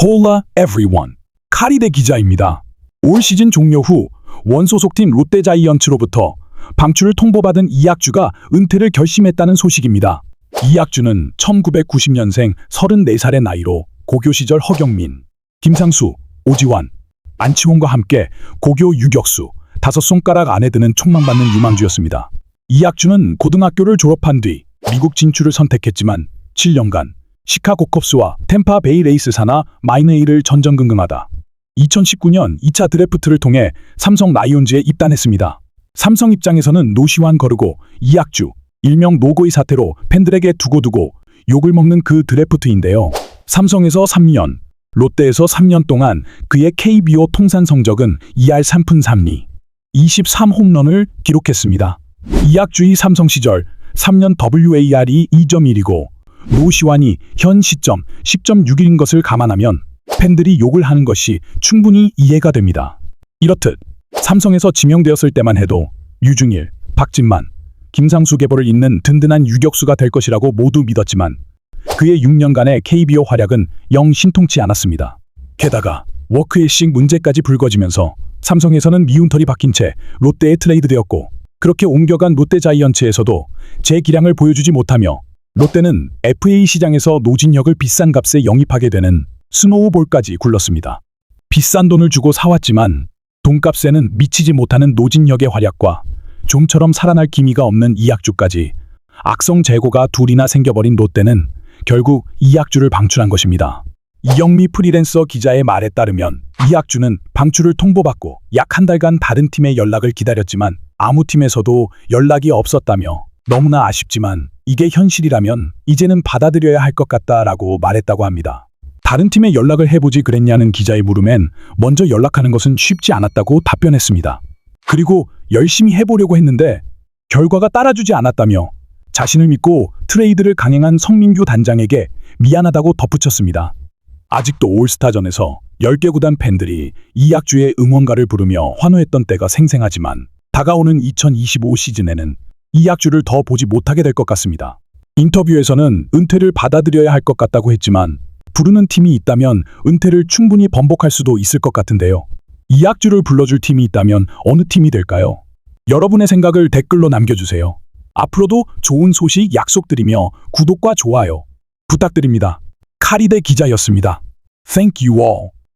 Hola everyone. 카리데 기자입니다. 올 시즌 종료 후 원소속팀 롯데자이언츠로부터 방출을 통보받은 이학주가 은퇴를 결심했다는 소식입니다. 이학주는 1990년생 34살의 나이로 고교 시절 허경민, 김상수, 오지환, 안치홍과 함께 고교 유격수 다섯 손가락 안에 드는 촉망받는 유망주였습니다. 이학주는 고등학교를 졸업한 뒤 미국 진출을 선택했지만 7년간 시카고 컵스와 템파 베이 레이스 사나 마이너이를 전전긍긍하다 2019년 2차 드래프트를 통해 삼성 라이온즈에 입단했습니다. 삼성 입장에서는 노시환 거르고 이학주, 일명 노고의 사태로 팬들에게 두고두고 욕을 먹는 그 드래프트인데요. 삼성에서 3년, 롯데에서 3년 동안 그의 KBO 통산 성적은 2할 3푼 3리, 23홈런을 기록했습니다. 이학주의 삼성 시절 3년 WAR이 2.1이고 노시환이 현 시점 10.61인 것을 감안하면 팬들이 욕을 하는 것이 충분히 이해가 됩니다. 이렇듯 삼성에서 지명되었을 때만 해도 유중일, 박진만, 김상수 계보를 잇는 든든한 유격수가 될 것이라고 모두 믿었지만 그의 6년간의 KBO 활약은 영 신통치 않았습니다. 게다가 워크의식 문제까지 불거지면서 삼성에서는 미운 털이 박힌 채 롯데에 트레이드되었고 그렇게 옮겨간 롯데 자이언츠에서도 제 기량을 보여주지 못하며 롯데는 FA 시장에서 노진혁을 비싼 값에 영입하게 되는 스노우볼까지 굴렀습니다. 비싼 돈을 주고 사왔지만 돈값에는 미치지 못하는 노진혁의 활약과 좀처럼 살아날 기미가 없는 이학주까지 악성 재고가 둘이나 생겨버린 롯데는 결국 이학주를 방출한 것입니다. 이영미 프리랜서 기자의 말에 따르면 이학주는 방출을 통보받고 약 한 달간 다른 팀의 연락을 기다렸지만 아무 팀에서도 연락이 없었다며 너무나 아쉽지만 이게 현실이라면 이제는 받아들여야 할 것 같다라고 말했다고 합니다. 다른 팀에 연락을 해보지 그랬냐는 기자의 물음엔 먼저 연락하는 것은 쉽지 않았다고 답변했습니다. 그리고 열심히 해보려고 했는데 결과가 따라주지 않았다며 자신을 믿고 트레이드를 강행한 성민규 단장에게 미안하다고 덧붙였습니다. 아직도 올스타전에서 10개 구단 팬들이 이학주의 응원가를 부르며 환호했던 때가 생생하지만 다가오는 2025 시즌에는 이학주를 더 보지 못하게 될 것 같습니다. 인터뷰에서는 은퇴를 받아들여야 할 것 같다고 했지만 부르는 팀이 있다면 은퇴를 충분히 번복할 수도 있을 것 같은데요. 이학주를 불러줄 팀이 있다면 어느 팀이 될까요? 여러분의 생각을 댓글로 남겨주세요. 앞으로도 좋은 소식 약속드리며 구독과 좋아요 부탁드립니다. 카리데 기자였습니다. Thank you all.